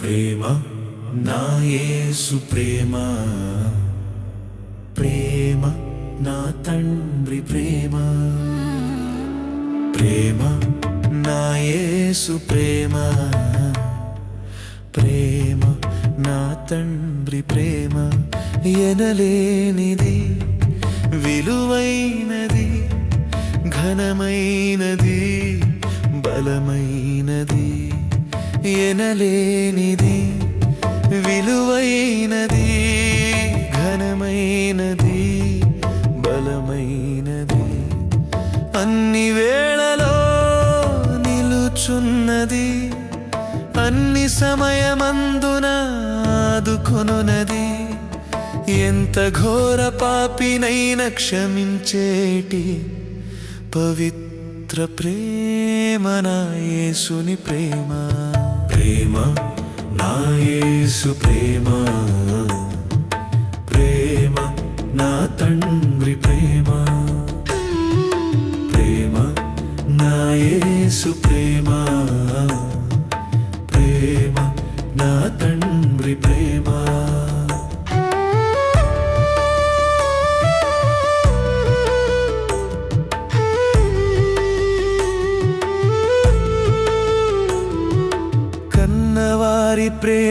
ప్రేమ నా యేసు ప్రేమ. ప్రేమ నా తండ్రి ప్రేమ. ప్రేమ నా యేసు ప్రేమ. ప్రేమ నా తండ్రి ప్రేమ. ఎనలేనిది విలువైనది ఘనమైనది బలమైనది. ఎనలేనిది విలువైనది ఘనమైనది బలమైనది. అన్ని వేళలో నిలుచున్నది అన్ని సమయమందున ఆదుకొనున్నది. ఎంత ఘోర పాపినైన క్షమించేటి పవిత్ర ప్రేమ నా యేసుని ప్రేమ. ప్రేమ నా యేసు ప్రేమ. ప్రేమ నా తండ్రి ప్రేమ. ప్రేమ నా యేసు ప్రేమ. ప్రేమ నా తండ్రి ప్రేమ.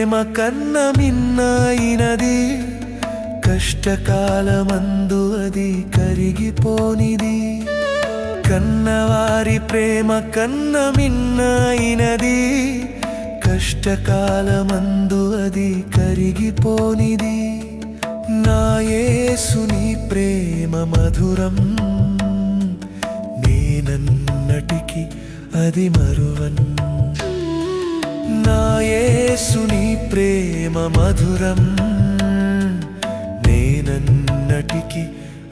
ప్రేమ కన్న మిన్నాయినది కష్టకాలమందు అది కరిగిపోనిది. కన్నవారి ప్రేమ కన్న మిన్నాయినది కష్టకాలమందు అది కరిగిపోనిది. నాయేసుని ప్రేమ మధురం నేనన్నటికి అది మరువన్. నాయేసుని ప్రేమ మధురం. నేనన్నటికి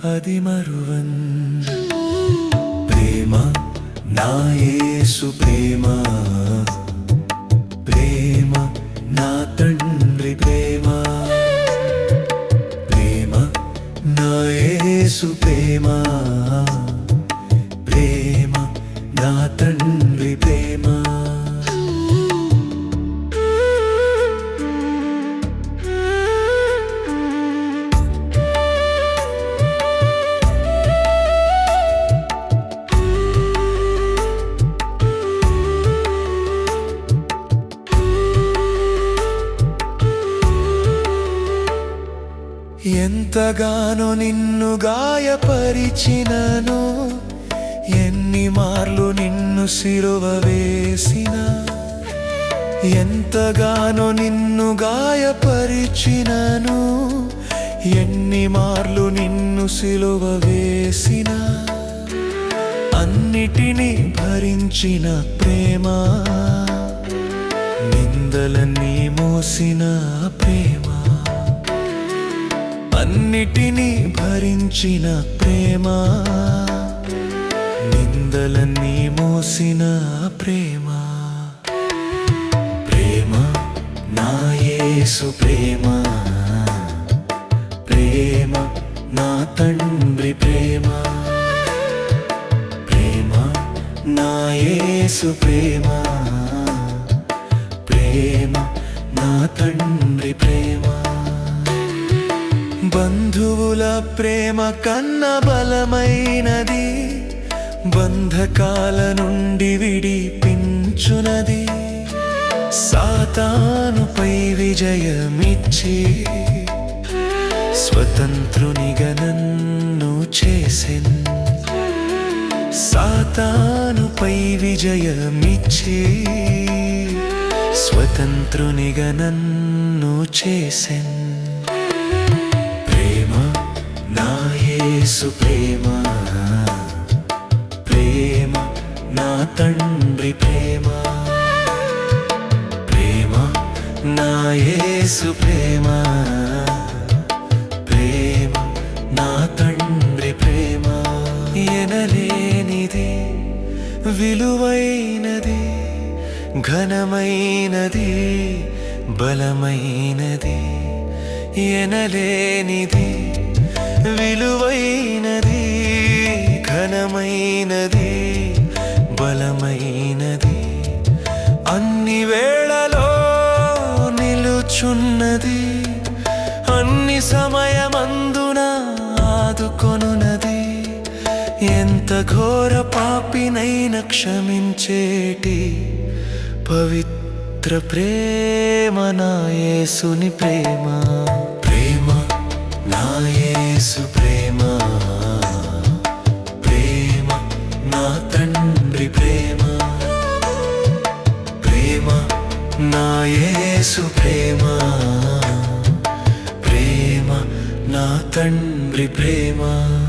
అది మరువన్ ప్రేమ నాయేసు ప్రేమ. ప్రేమ నా తండ్రి ప్రేమ. ప్రేమ నాయేసు ప్రేమ. ఎంతగానో నిన్ను గాయపరిచినను? ఎన్ని మార్లు నిన్ను సిరువ వేసిన? ఎంతగానో నిన్ను గాయపరిచినను? ఎన్ని మార్లు నిన్ను సిలువ వేసిన? అన్నిటినీ భరించిన ప్రేమ? నిందలన్నీ మోసిన ప్రేమ? అన్నిటినీ భరించిన ప్రేమ నిందలన్నీ మోసిన ప్రేమ. ప్రేమ నా యేసు ప్రేమ. ప్రేమ నా తండ్రి ప్రేమ. ప్రేమ నా యేసు ప్రేమ. ప్రేమ కన్న బలమైనది బంధకాల నుండి విడిపించునది. సాతానుపై విజయమిచ్చి స్వతంత్రునిగా నన్ను చేసెన్. సాతానుపై విజయమిచ్చి స్వతంత్రునిగా నన్ను చేసెన్. యేసు ప్రేమ ప్రేమ నా తండ్రి ప్రేమ. ప్రేమ నా యేసు ప్రేమ ప్రేమ నా తండ్రి ప్రేమ. ఎనలేనిది విలువైనది ఘనమైనది బలమైనది ఎనలేనిది. విలువైనది ఘనమైనది బలమైనది. అన్ని వేళలో నిలుచున్నది అన్ని సమయమందున ఆదుకొనున్నది. ఎంత ఘోర పాపినైన క్షమించేటి పవిత్ర ప్రేమ నాయసుని ప్రేమ. యేసు ప్రేమ ప్రేమ నా తండ్రి ప్రేమ. ప్రేమ నా యేసు ప్రేమ. ప్రేమ నా తండ్రి ప్రేమ.